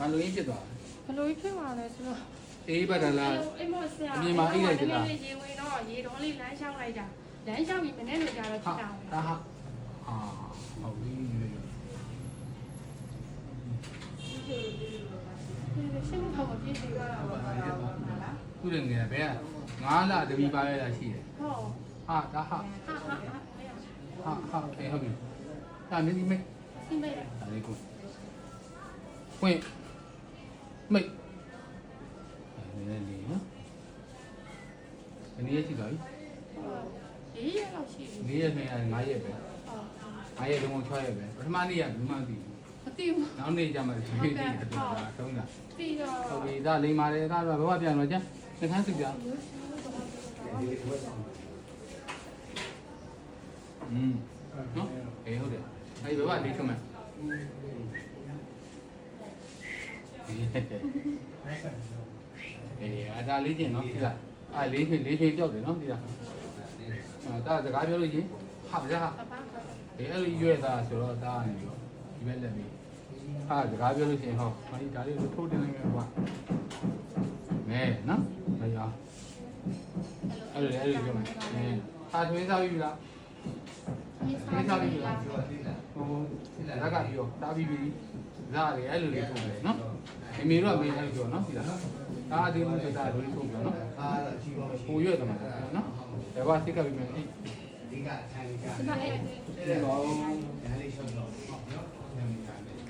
ဘာလို့ရင်းဖြစ်သွားဘယ်လိုဖြစ်မှာလဲဆိုတော့အေးပတ်တယ်လား အိမ်မဆရာအပြင်မှာအိပ်လိုက်သလားရေဝင်တော့ရေတော်လေးလမ်းလျှောက်လိုက်တာလမ်းလျှောက်ပြီးမနေ့လိုကြတော့ဖြဟာစ်တာဒါဟာအာဟုတ်ပြီရှင်းတော့မပြည့်စုံတော့သူ့ငယ်ဘယ်ကငါးလတပီပါရတာရှိတယ်ဟုတ်ဟာဒါဟာဟာဟာဟာဟာဟာအေးဟုတ်ပြီဒါမင်းဒီမိတ်စီမေးဒါလေးကိုဖွင့် မိတ်နည်းနည်းလေးနော်ဘယ်နည်းရရှိသွားပြီရေးရတော့ရှိဘူး၄ရက်နဲ့၅ရက်ပဲဟုတ်၅ရက်လုံး6ရက်ပဲပထမနေ့ကဘူးမှမသိဘူးမသိဘူးနောက်နေ့ကျမှဒီနေ့တည်းကတူတာသုံးတာပြီးတော့ဟုတ်ပြီဒါလိမ္မာတယ်ဒါတော့ဘဝပြန်တော့ကျန်နှခမ်းစုပြอืมနော်အေးဟုတ်တယ်အဲဒီဘဝလေးထုံးမယ် အေးအဒါလေးချင်းနော်ဒီလားအဲလေးချင်းလေးချင်းကြောက်တယ်နော်ဒီလားအဲဒါစကားပြောလို့ချင်းဟာဗျာပပကအေးအဲ့လိုရွက်သားဆိုတော့ဒါကနေတော့ဒီဘက်လက်ပြီးဟာစကားပြောလို့ရှိရင်ဟောမကြီးဒါလေးကိုထိုးတင်လိုက်မယ်ကွာမဲနော်မရအဲ့လိုအဲ့လိုပြောမယ်အဲဟာသွေးစားပြီလားရေးသွေးစားစားပြီပြီးလား လားဟိုလက်ကပြောတာပြီးပြီဒါတွေအဲ့လိုလေးထုတ်တယ်နော်အမေတို့ကမင်းအဲ့လိုပြောနော်ဒီလားဒါအဒီလို့ဆိုတာလိုလေးထုတ်ပြောနော်အားတော့ရှိပါမရှိဟိုရွက်တယ်မှာနော်ဒါပါစိတ်ကပြီးမယ်အေးဒီကထိုင်ကြဒီမှာအဲ့ဒီတော့ဒါလေးရှော့တော့နော်နော်နာမည်ကလည်း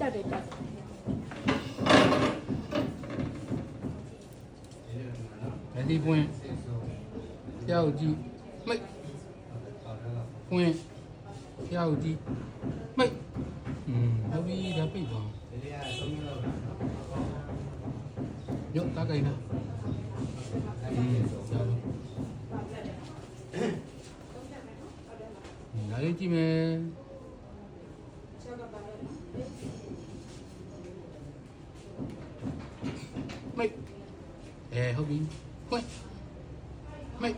တက်တယ်တက်ဒီလိုနော်လက်ဒီပွင့် စေဆို ကြောက်ကြည့်မိတ် ဟောတော့ ပွင့်ကြောက်ကြည့်မိတ်อืมဟုတ်ပြီဒါပိတ်သွား ဒီလေးကသုံးလောက်တာနော် ရုပ်တာကြိုင်လားอืมကြောက်လို့လာလေးကြည့်မယ်မိတ်အဲဟုတ်ပြီပွင့်မိတ်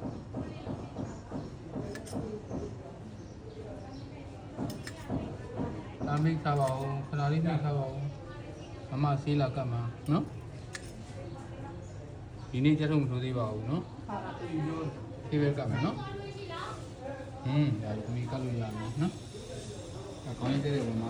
လာမိတ်စားပါဦးခဏလေးမိတ်စားပါဦးမမဆေးလာကတ်မှာနော်ဒီနေ့ကျတော့မထိုးသေးပါဘူးနော်ဒီဘက်ကမယ်နော်ဟင်းဒါကိုမိကတ်လို့ရမယ်နော်အကောင်းကြီးတဲ့ပုံမှာ